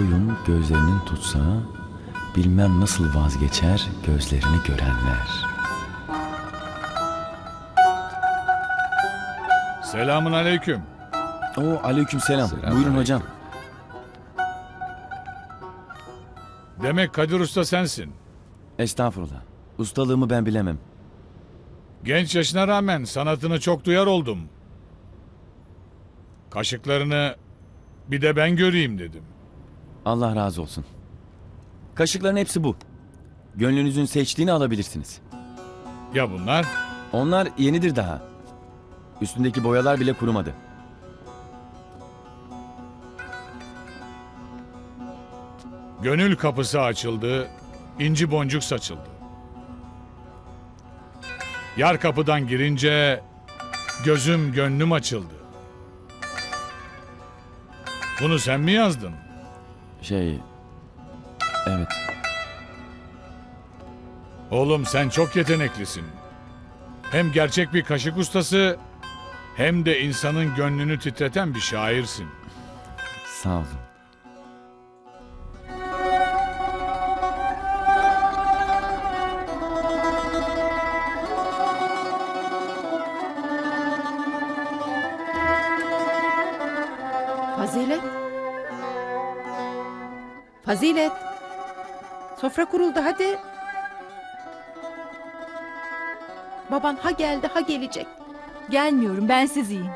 Kuluyum gözlerinin tutsa, bilmem nasıl vazgeçer gözlerini görenler. Selamun aleyküm. O aleyküm selam. Selam Buyurun aleyküm. hocam. Demek Kadir Usta sensin. Estağfurullah. Ustalığımı ben bilemem. Genç yaşına rağmen sanatını çok duyar oldum. Kaşıklarını bir de ben göreyim dedim. Allah razı olsun. Kaşıkların hepsi bu. Gönlünüzün seçtiğini alabilirsiniz. Ya bunlar? Onlar yenidir daha. Üstündeki boyalar bile kurumadı. Gönül kapısı açıldı, inci boncuk saçıldı. Yar kapıdan girince gözüm gönlüm açıldı. Bunu sen mi yazdın? Şey... Evet. Oğlum sen çok yeteneklisin. Hem gerçek bir kaşık ustası hem de insanın gönlünü titreten bir şairsin. Sağ olun. Fazilet. Sofra kuruldu hadi. Baban ha geldi ha gelecek. Gelmiyorum ben siz yiyin.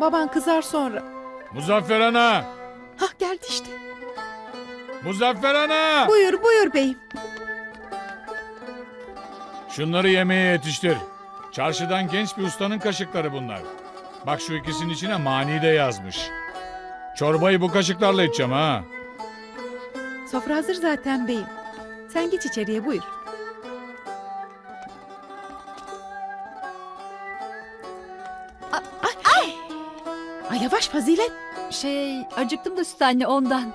Baban kızar sonra. Muzaffer Ana! Hah geldi işte. Muzaffer Ana! Buyur buyur beyim. Şunları yemeğe yetiştir. Çarşıdan genç bir ustanın kaşıkları bunlar. Bak şu ikisinin içine mani de yazmış. Çorbayı bu kaşıklarla içeceğim ha. Sofra hazır zaten beyim. Sen geç içeriye buyur. Ay, ay, ay. Yavaş Fazilet. Şey acıktım da süt anne ondan.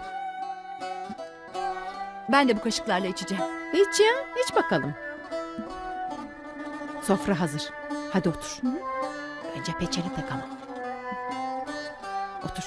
Ben de bu kaşıklarla içeceğim. İç ya iç bakalım. Sofra hazır. Hadi otur. Önce peçeli tak ama. Otur.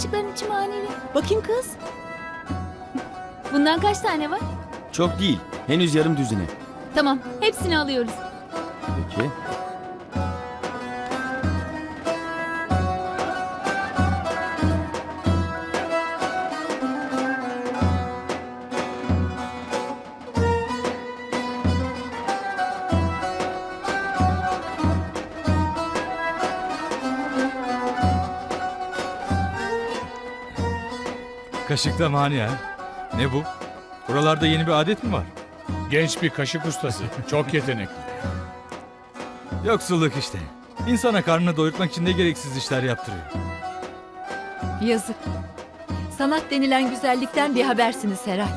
Bu kaşıkların içi maneli. Bakayım kız. Bundan kaç tane var? Çok değil. Henüz yarım düzine. Tamam hepsini alıyoruz. Peki. Kaşıkta mani ha. Ne bu? Buralarda yeni bir adet mi var? Genç bir kaşık ustası. Çok yetenekli. Yoksulluk işte. İnsana karnını doyurtmak için ne gereksiz işler yaptırıyor. Yazık. Sanat denilen güzellikten bir habersiniz herhal.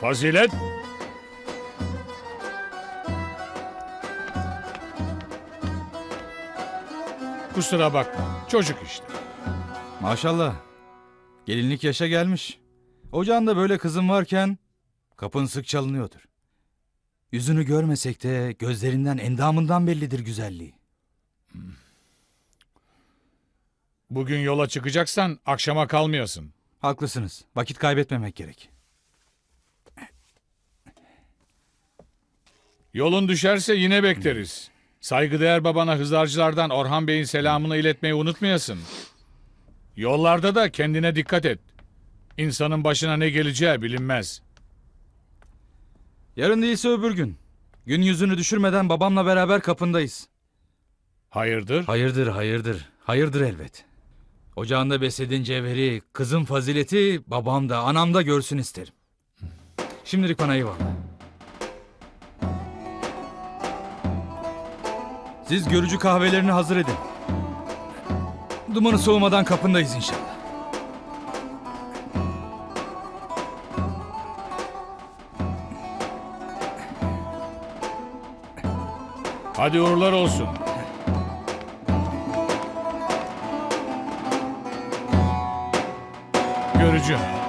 Fazilet. Kusura bakma. Çocuk işte. Maşallah. Gelinlik yaşa gelmiş. Ocağında böyle kızın varken kapın sık çalınıyordur. Yüzünü görmesek de gözlerinden endamından bellidir güzelliği. Bugün yola çıkacaksan akşama kalmayasın. Haklısınız. Vakit kaybetmemek gerek. Yolun düşerse yine bekleriz. Saygıdeğer babana hızarcılardan Orhan Bey'in selamını iletmeyi unutmayasın. Yollarda da kendine dikkat et. İnsanın başına ne geleceği bilinmez. Yarın değilse öbür gün. Gün yüzünü düşürmeden babamla beraber kapındayız. Hayırdır? Hayırdır, hayırdır. Hayırdır elbet. Ocağında beslediğin cevheri, kızın fazileti babam da anam da görsün isterim. Şimdilik bana eyvallah. Siz görücü kahvelerini hazır edin. Dumanı soğumadan kapındayız inşallah. Hadi uğurlar olsun. Göreceğim.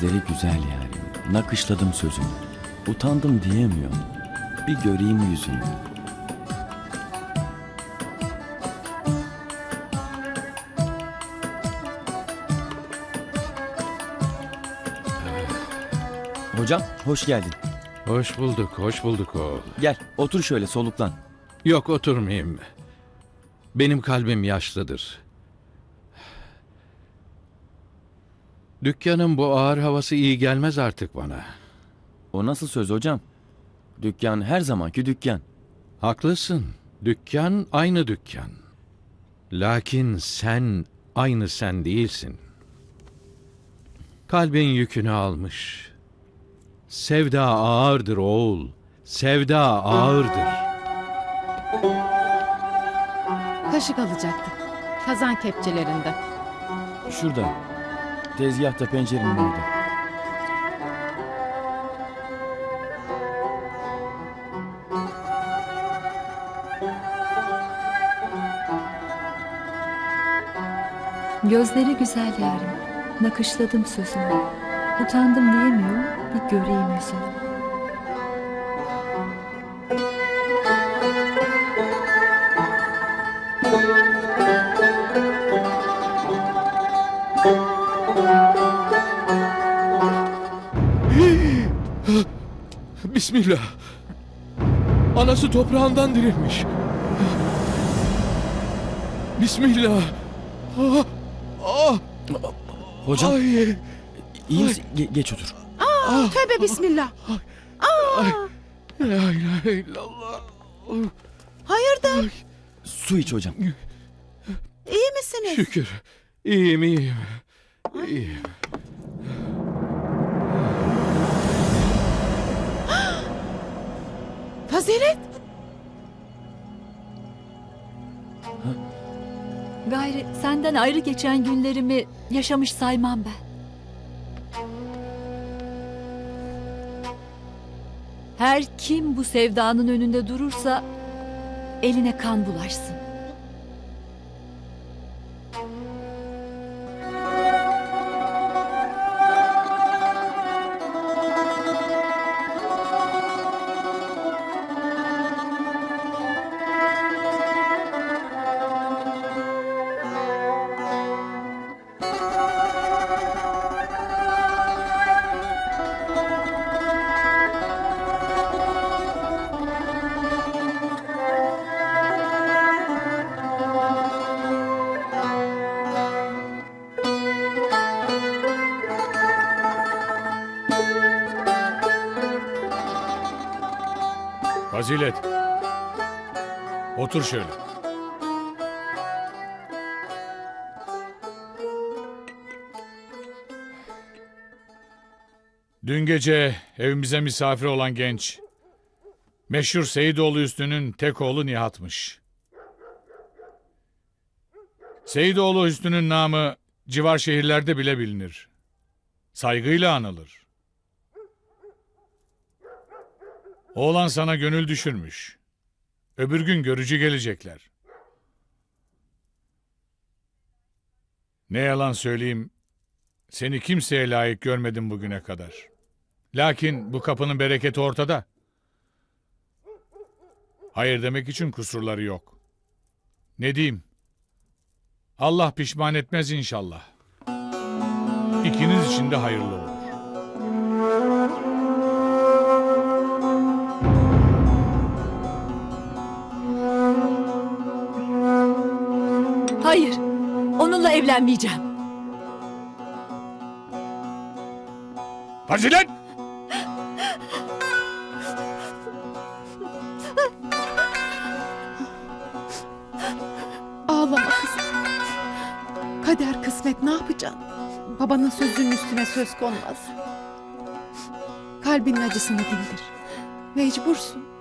Gözleri güzel yani. Nakışladım sözünü. Utandım diyemiyorum. Bir göreyim yüzünü. Hocam hoş geldin. Hoş bulduk, hoş bulduk oğul. Gel otur şöyle soluklan. Yok oturmayayım. Benim kalbim yaşlıdır. Dükkanın bu ağır havası iyi gelmez artık bana. O nasıl söz hocam? Dükkan her zamanki dükkan. Haklısın. Dükkan aynı dükkan. Lakin sen aynı sen değilsin. Kalbin yükünü almış. Sevda ağırdır oğul. Sevda ağırdır. Kaşık alacaktık. Kazan kepçelerinde. Şurada. Tezgahta pencerenin orada. Gözleri güzel yarim. Nakışladım sözünü. Utandım diyemiyorum. Bir göreyim yüzünü. Bismillah. Anası toprağından dirilmiş. Bismillah. Ah, ah, Hocam ay, iyi misin? Ge- geç otur. Tövbe bismillah. la ilahe illallah. Hayırdır? Su iç hocam. İyi misiniz? Şükür. İyiyim, iyiyim. İyiyim. Fazilet. Gayri senden ayrı geçen günlerimi yaşamış saymam ben. Her kim bu sevdanın önünde durursa eline kan bulaşsın. Fazilet. Otur şöyle. Dün gece evimize misafir olan genç, meşhur Seyidoğlu Hüsnü'nün tek oğlu Nihat'mış. Seyidoğlu Hüsnü'nün namı civar şehirlerde bile bilinir. Saygıyla anılır. Oğlan sana gönül düşürmüş. Öbür gün görücü gelecekler. Ne yalan söyleyeyim, seni kimseye layık görmedim bugüne kadar. Lakin bu kapının bereketi ortada. Hayır demek için kusurları yok. Ne diyeyim? Allah pişman etmez inşallah. İkiniz için de hayırlı olur. Evlenmeyeceğim. Fazilet! Ağlama kızım. Kader kısmet ne yapacaksın? Babanın sözünün üstüne söz konmaz. Kalbinin acısını dindir. Mecbursun.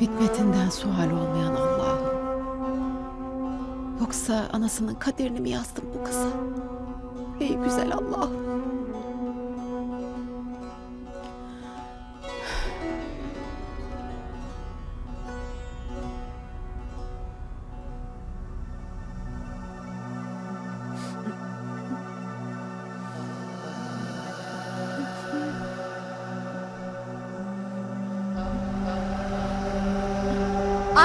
Hikmetinden sual olmayan Allah'ım. Yoksa anasının kaderini mi yazdın bu kıza? Ey güzel Allah'ım.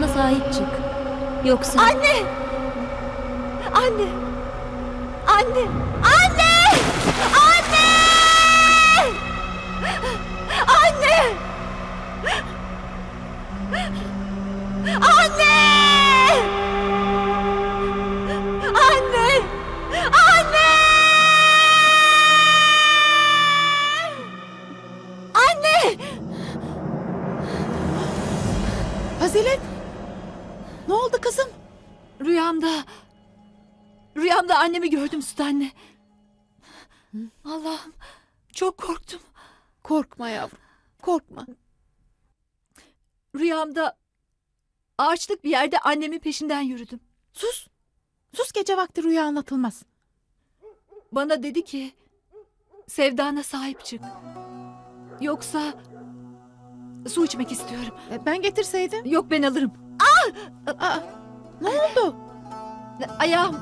Toprağına sahip çık. Yoksa... Anne! Anne! Anne! Anne! Anne! Anne! Anne! Rüyamda... Rüyamda annemi gördüm Süt anne. Allah'ım çok korktum. Korkma yavrum. Korkma. Rüyamda ağaçlık bir yerde annemin peşinden yürüdüm. Sus. Sus gece vakti rüya anlatılmaz. Bana dedi ki sevdana sahip çık. Yoksa su içmek istiyorum. E, Ben getirseydim. Yok ben alırım. Aa, ne oldu? Ayağım.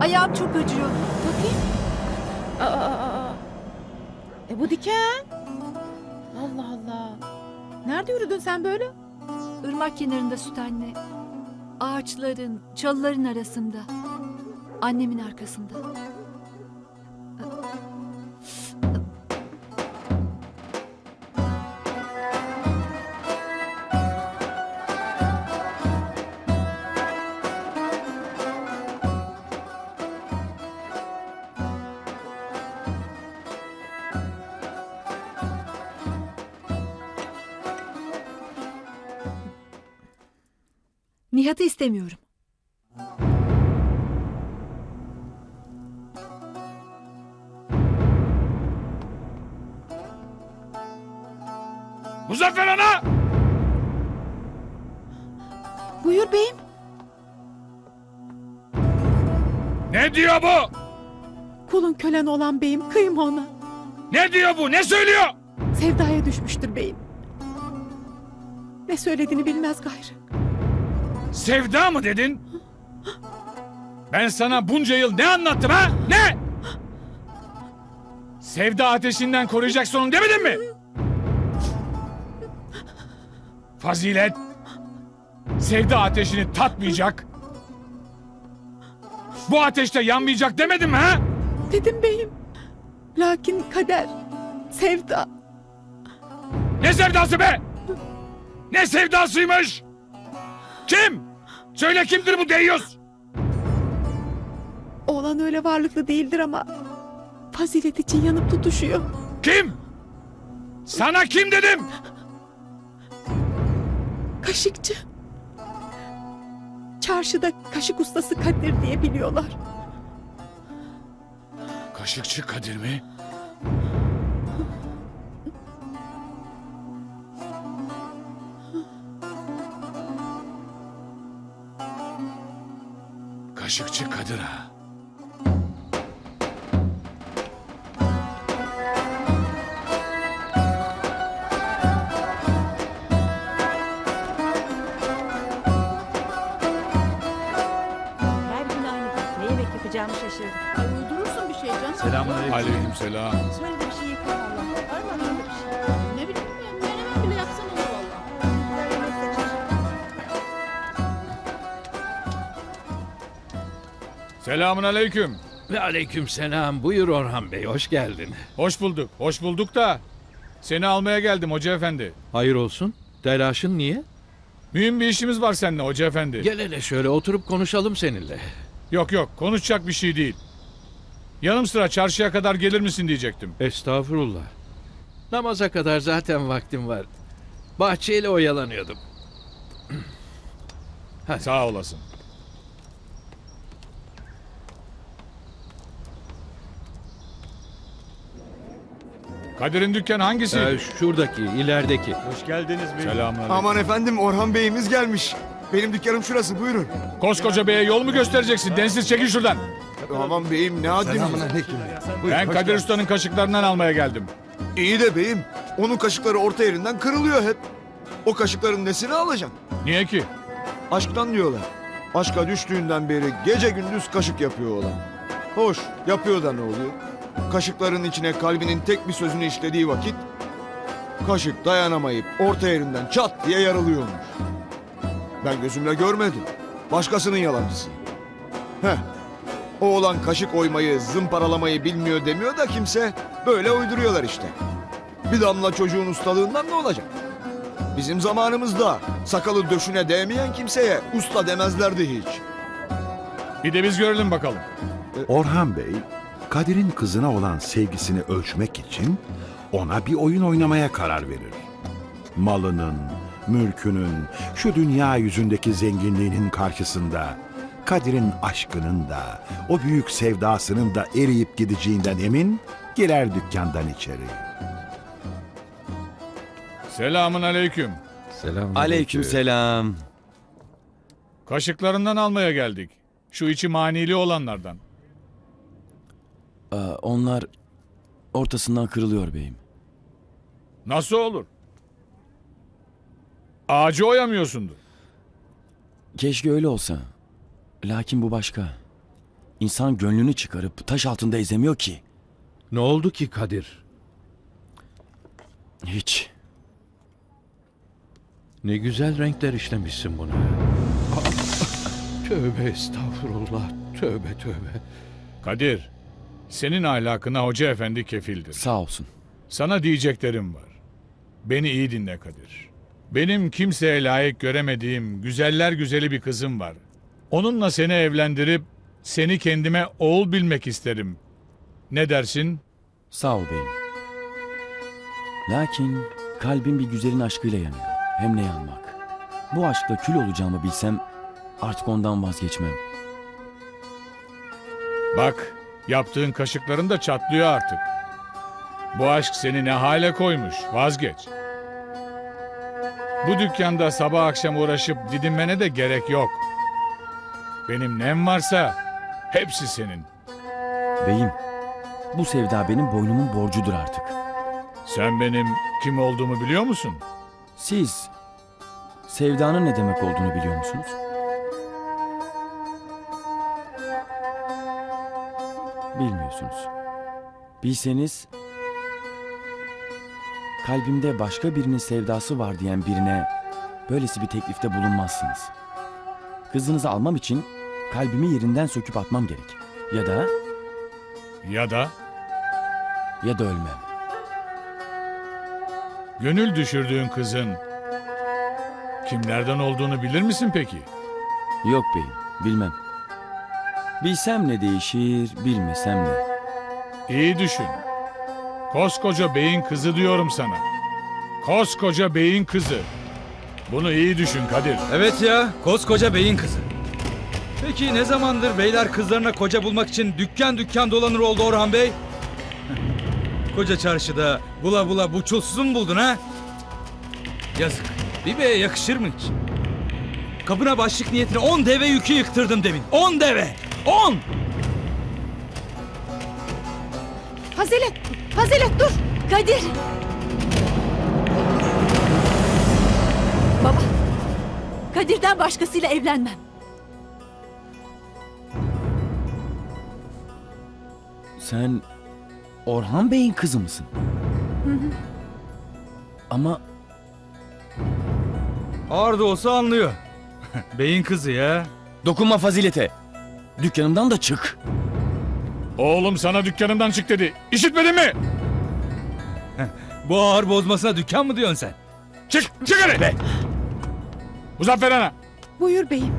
Ayağım çok acıyor. Bakayım. Aa, aa, aa. E bu diken. Allah Allah. Nerede yürüdün sen böyle? Irmak kenarında süt anne. Ağaçların, çalıların arasında. Annemin arkasında. Nihat'ı istemiyorum. Muzaffer Ana! Buyur beyim. Ne diyor bu? Kulun kölen olan beyim kıyma ona. Ne diyor bu? Ne söylüyor? Sevdaya düşmüştür beyim. Ne söylediğini bilmez gayrı. Sevda mı dedin? Ben sana bunca yıl ne anlattım ha? Ne? Sevda ateşinden koruyacaksın onu demedim mi? Fazilet. Sevda ateşini tatmayacak. Bu ateşte yanmayacak demedim mi ha? Dedim beyim. Lakin kader, sevda. Ne sevdası be? Ne sevdasıymış? Kim? Söyle kimdir bu deyyus? Oğlan öyle varlıklı değildir ama fazilet için yanıp tutuşuyor. Kim? Sana kim dedim? Kaşıkçı. Çarşıda kaşık ustası Kadir diye biliyorlar. Kaşıkçı Kadir mi? Kaşıkçı Kadir ha. Her gün aynı. Ne yemek yapacağımı şaşırdım. Ay uydurursun bir şey canım. Selamünaleyküm. Aleykümselam. Söyle Selamun aleyküm. Ve aleyküm selam. Buyur Orhan Bey, hoş geldin. Hoş bulduk. Hoş bulduk da seni almaya geldim hoca efendi. Hayır olsun. Telaşın niye? Mühim bir işimiz var seninle hoca efendi. Gel hele şöyle oturup konuşalım seninle. Yok yok konuşacak bir şey değil. Yanım sıra çarşıya kadar gelir misin diyecektim. Estağfurullah. Namaza kadar zaten vaktim var. Bahçeyle oyalanıyordum. Sağ olasın. Kadir'in dükkanı hangisi? Ee, şuradaki, ilerideki. Selamun aleyküm. Aman efendim Orhan Bey'imiz gelmiş. Benim dükkanım şurası buyurun. Koskoca beye yol mu göstereceksin? Densiz çekil şuradan. Aman beyim ne haddiniz. Ben Kadir Usta'nın kaşıklarından almaya geldim. İyi de beyim onun kaşıkları orta yerinden kırılıyor hep. O kaşıkların nesini alacaksın? Niye ki? Aşktan diyorlar. Aşka düştüğünden beri gece gündüz kaşık yapıyor olan. Hoş yapıyor da ne oluyor? Kaşıkların içine kalbinin tek bir sözünü işlediği vakit kaşık dayanamayıp orta yerinden çat diye yarılıyormuş. Ben gözümle görmedim. Başkasının yalancısı. Heh. O olan kaşık oymayı, zımparalamayı bilmiyor demiyor da kimse böyle uyduruyorlar işte. Bir damla çocuğun ustalığından ne olacak? Bizim zamanımızda sakalı döşüne değmeyen kimseye usta demezlerdi hiç. Bir de biz görelim bakalım. Orhan Bey, Kadir'in kızına olan sevgisini ölçmek için ona bir oyun oynamaya karar verir. Malının, mülkünün, şu dünya yüzündeki zenginliğinin karşısında Kadir'in aşkının da, o büyük sevdasının da eriyip gideceğinden emin, girer dükkandan içeri. Selamun aleyküm. Selam. Aleykümselam. Kaşıklarından almaya geldik. Şu içi manili olanlardan. Aa, onlar ortasından kırılıyor beyim. Nasıl olur? Ağacı oyamıyorsundur. Keşke öyle olsa. Lakin bu başka. İnsan gönlünü çıkarıp taş altında ezemiyor ki. Ne oldu ki Kadir? Hiç. Ne güzel renkler işlemişsin buna. Aa, Tövbe estağfurullah. Tövbe tövbe. Kadir, senin ahlakına hoca efendi kefildir. Sağ olsun. Sana diyeceklerim var. Beni iyi dinle Kadir. Benim kimseye layık göremediğim güzeller güzeli bir kızım var. Onunla seni evlendirip seni kendime oğul bilmek isterim. Ne dersin? Sağ ol beyim. Lakin kalbim bir güzelin aşkıyla yanıyor. Hem ne yanmak. Bu aşkla kül olacağımı bilsem Artık ondan vazgeçmem. Bak, yaptığın kaşıkların da çatlıyor artık. Bu aşk seni ne hale koymuş, vazgeç. Bu dükkanda sabah akşam uğraşıp didinmene de gerek yok. Benim nem varsa hepsi senin. Beyim, bu sevda benim boynumun borcudur artık. Sen benim kim olduğumu biliyor musun? Siz sevdanın ne demek olduğunu biliyor musunuz? Bilmiyorsunuz. Bilseniz kalbimde başka birinin sevdası var diyen birine böylesi bir teklifte bulunmazsınız. Kızınızı almam için kalbimi yerinden söküp atmam gerek. Ya da Ya da ya da ölmem. gönül düşürdüğün kızın kimlerden olduğunu bilir misin peki? Yok beyim, bilmem. Bilsem ne değişir, bilmesem ne. İyi düşün. Koskoca beyin kızı diyorum sana. Koskoca beyin kızı. Bunu iyi düşün Kadir. Evet ya, koskoca beyin kızı. Peki ne zamandır beyler kızlarına koca bulmak için dükkan dükkan dolanır oldu Orhan Bey? Koca çarşıda bula bula bu çulsuzu mu buldun ha? Yazık. Bir beye yakışır mı hiç? Kapına başlık niyetine 10 deve yükü yıktırdım demin. 10 deve! 10! Fazilet, Fazilet dur. Kadir! Baba, Kadir'den başkasıyla evlenmem. Sen Orhan Bey'in kızı mısın? Ama Ağır da olsa anlıyor. beyin kızı ya. dokunma fazilete. Dükkanımdan da çık. Oğlum sana dükkanımdan çık dedi. İşitmedin mi? Bu ağır bozmasına dükkan mı diyorsun sen? Çık, çık hadi. Muzaffer Ana, Buyur beyim.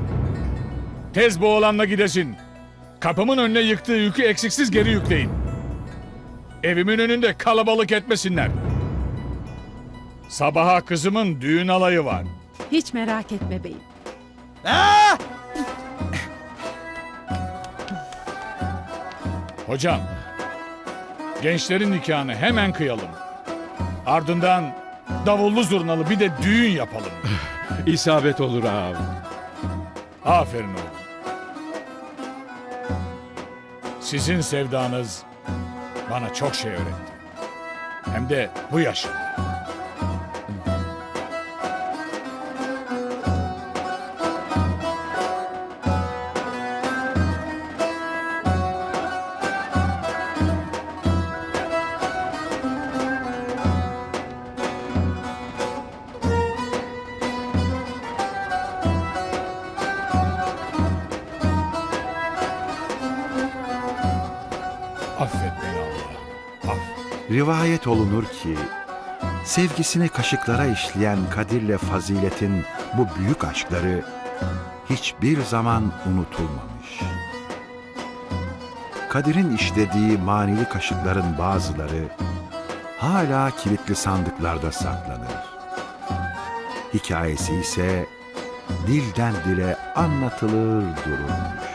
tez bu oğlanla gidesin. Kapımın önüne yıktığı yükü eksiksiz geri yükleyin. Evimin önünde kalabalık etmesinler. Sabaha kızımın düğün alayı var. Hiç merak etme beyim. Hocam, gençlerin nikahını hemen kıyalım. Ardından davullu zurnalı bir de düğün yapalım. İsabet olur ağam. Aferin oğlum. Sizin sevdanız bana çok şey öğretti. Hem de bu yaşımda. Rivayet olunur ki sevgisini kaşıklara işleyen Kadir'le Fazilet'in bu büyük aşkları hiçbir zaman unutulmamış. Kadir'in işlediği manili kaşıkların bazıları hala kilitli sandıklarda saklanır. Hikayesi ise dilden dile anlatılır dururmuş.